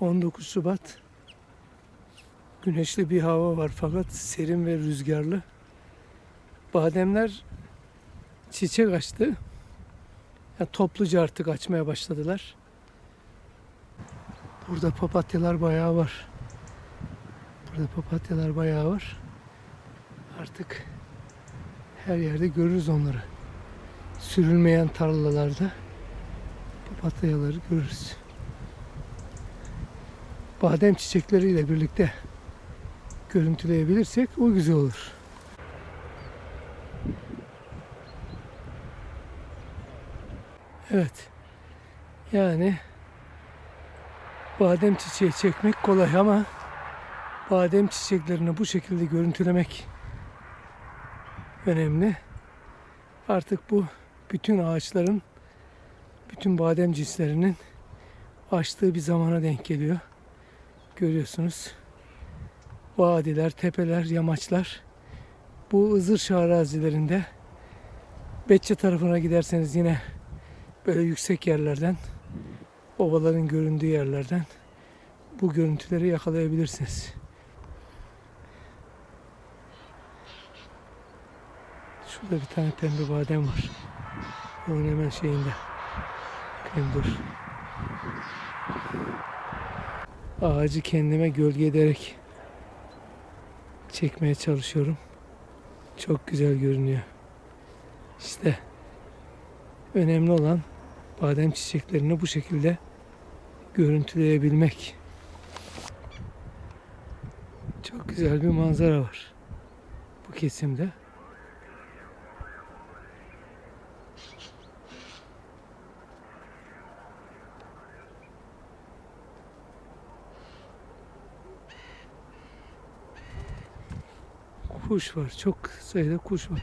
19 Şubat. Güneşli bir hava var fakat serin ve rüzgarlı. Bademler çiçek açtı. Ya topluca artık açmaya başladılar. Burada papatyalar bayağı var. Burada papatyalar bayağı var. Artık her yerde görürüz onları. Sürülmeyen tarlalarda papatyaları görürüz badem çiçekleriyle birlikte görüntüleyebilirsek o güzel olur. Evet. Yani badem çiçeği çekmek kolay ama badem çiçeklerini bu şekilde görüntülemek önemli. Artık bu bütün ağaçların bütün badem cinslerinin açtığı bir zamana denk geliyor görüyorsunuz. Vadiler, tepeler, yamaçlar. Bu Izırşı arazilerinde Betçe tarafına giderseniz yine böyle yüksek yerlerden, ovaların göründüğü yerlerden bu görüntüleri yakalayabilirsiniz. Şurada bir tane pembe badem var. Onun hemen şeyinde. Bakayım dur ağacı kendime gölge ederek çekmeye çalışıyorum. Çok güzel görünüyor. İşte önemli olan badem çiçeklerini bu şekilde görüntüleyebilmek. Çok güzel bir manzara var bu kesimde. Kuş var. Çok sayıda kuş var.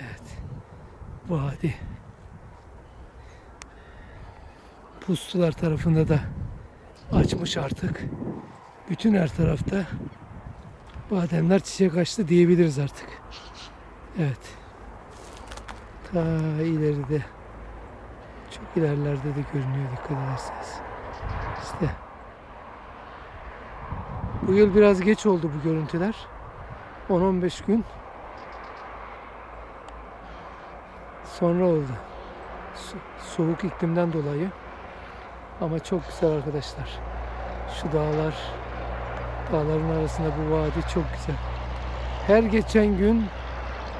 Evet. Vadi. Pustular tarafında da açmış artık. Bütün her tarafta bademler çiçek açtı diyebiliriz artık. Evet. Ta ileride çok ilerlerde de görünüyor dikkat ederseniz. İşte bu yıl biraz geç oldu bu görüntüler. 10-15 gün sonra oldu. So- soğuk iklimden dolayı. Ama çok güzel arkadaşlar. Şu dağlar, dağların arasında bu vadi çok güzel. Her geçen gün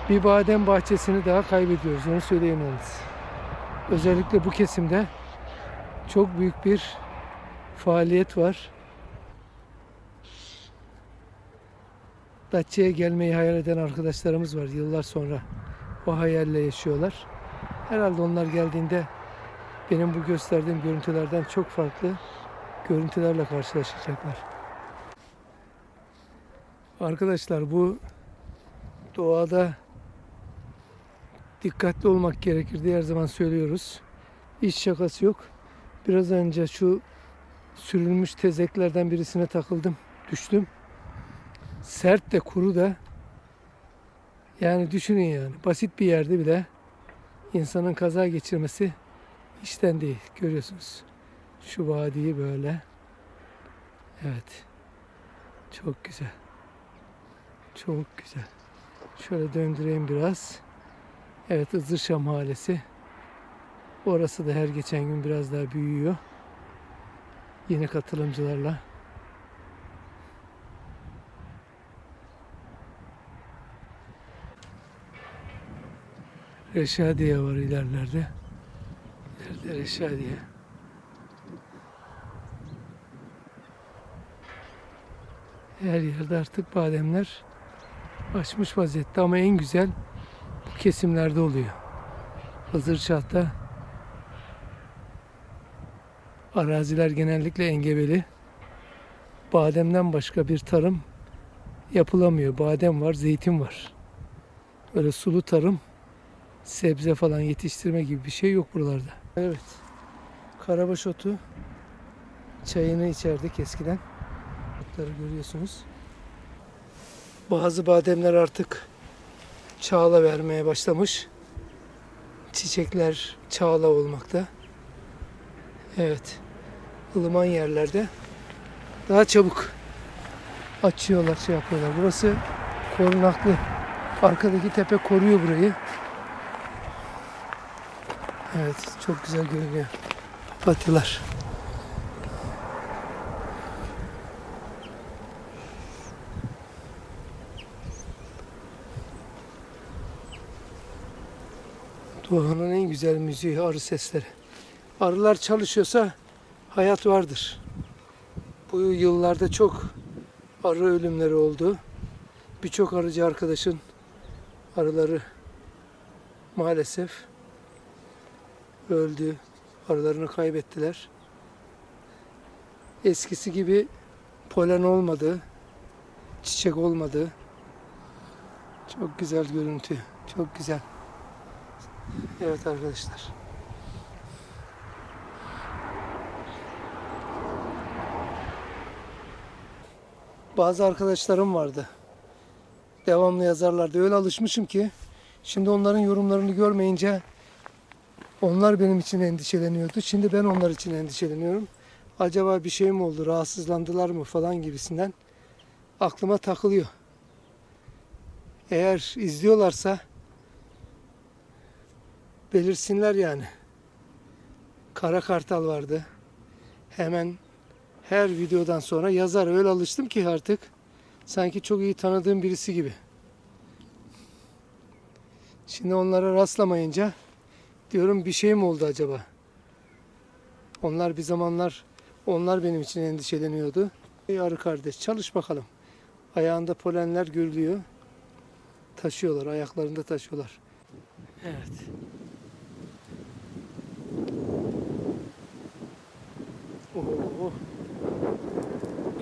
bir badem bahçesini daha kaybediyoruz. Onu söyleyeyim yalnız. Özellikle bu kesimde çok büyük bir faaliyet var. Datça'ya gelmeyi hayal eden arkadaşlarımız var yıllar sonra. O hayalle yaşıyorlar. Herhalde onlar geldiğinde benim bu gösterdiğim görüntülerden çok farklı görüntülerle karşılaşacaklar. Arkadaşlar bu doğada dikkatli olmak gerekir diye her zaman söylüyoruz. Hiç şakası yok. Biraz önce şu sürülmüş tezeklerden birisine takıldım, düştüm sert de kuru da yani düşünün yani basit bir yerde bile insanın kaza geçirmesi işten değil. Görüyorsunuz. Şu vadiyi böyle. Evet. Çok güzel. Çok güzel. Şöyle döndüreyim biraz. Evet Izırşa Mahallesi. Orası da her geçen gün biraz daha büyüyor. Yeni katılımcılarla. Reşadiye var ilerlerde. İleride Reşadiye. Her yerde artık bademler açmış vaziyette ama en güzel bu kesimlerde oluyor. Hazır çağda araziler genellikle engebeli. Bademden başka bir tarım yapılamıyor. Badem var, zeytin var. Böyle sulu tarım sebze falan yetiştirme gibi bir şey yok buralarda. Evet. Karabaş otu çayını içerdik eskiden. Otları görüyorsunuz. Bazı bademler artık çağla vermeye başlamış. Çiçekler çağla olmakta. Evet. ılıman yerlerde daha çabuk açıyorlar, şey yapıyorlar. Burası korunaklı. Arkadaki tepe koruyor burayı. Evet, çok güzel görünüyor. Papatyalar. Doğanın en güzel müziği arı sesleri. Arılar çalışıyorsa hayat vardır. Bu yıllarda çok arı ölümleri oldu. Birçok arıcı arkadaşın arıları maalesef öldü. Arılarını kaybettiler. Eskisi gibi polen olmadı. Çiçek olmadı. Çok güzel görüntü. Çok güzel. Evet arkadaşlar. Bazı arkadaşlarım vardı. Devamlı yazarlardı. Öyle alışmışım ki şimdi onların yorumlarını görmeyince onlar benim için endişeleniyordu. Şimdi ben onlar için endişeleniyorum. Acaba bir şey mi oldu, rahatsızlandılar mı falan gibisinden aklıma takılıyor. Eğer izliyorlarsa belirsinler yani. Kara Kartal vardı. Hemen her videodan sonra yazar. Öyle alıştım ki artık sanki çok iyi tanıdığım birisi gibi. Şimdi onlara rastlamayınca diyorum bir şey mi oldu acaba? Onlar bir zamanlar onlar benim için endişeleniyordu. Ey arı kardeş çalış bakalım. Ayağında polenler görülüyor. Taşıyorlar, ayaklarında taşıyorlar. Evet. Oo.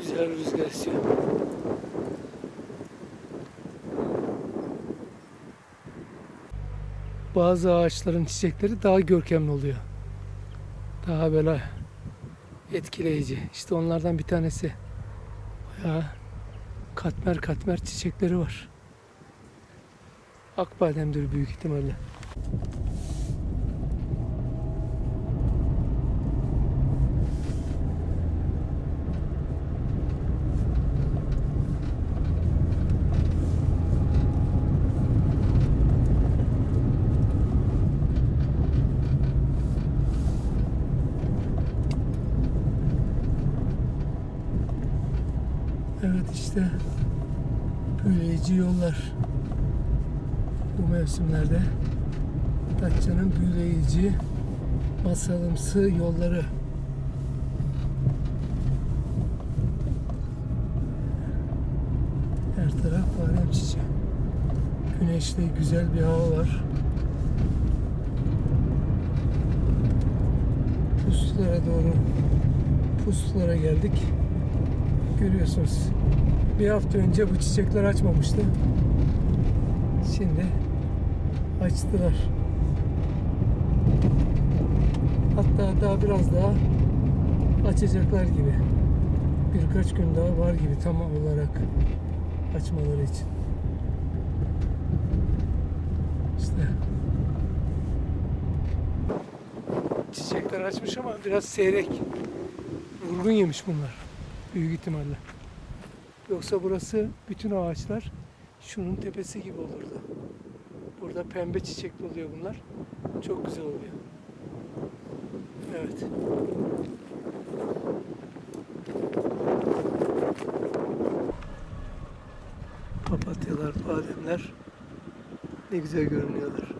Güzel rüzgar esiyor. Bazı ağaçların çiçekleri daha görkemli oluyor. Daha böyle etkileyici. İşte onlardan bir tanesi. Bayağı katmer katmer çiçekleri var. Akbademdir büyük ihtimalle. Evet işte büyüleyici yollar. Bu mevsimlerde Datça'nın büyüleyici masalımsı yolları. Her taraf badem çiçeği. Güneşli güzel bir hava var. Pustulara doğru pustulara geldik. Görüyorsunuz. Bir hafta önce bu çiçekler açmamıştı. Şimdi açtılar. Hatta daha biraz daha açacaklar gibi. Birkaç gün daha var gibi tam olarak açmaları için. İşte çiçekler açmış ama biraz seyrek. Vurgun yemiş bunlar. Büyük ihtimalle. Yoksa burası bütün ağaçlar şunun tepesi gibi olurdu. Burada pembe çiçekli oluyor bunlar. Çok güzel oluyor. Evet. Papatyalar, bademler ne güzel görünüyorlar.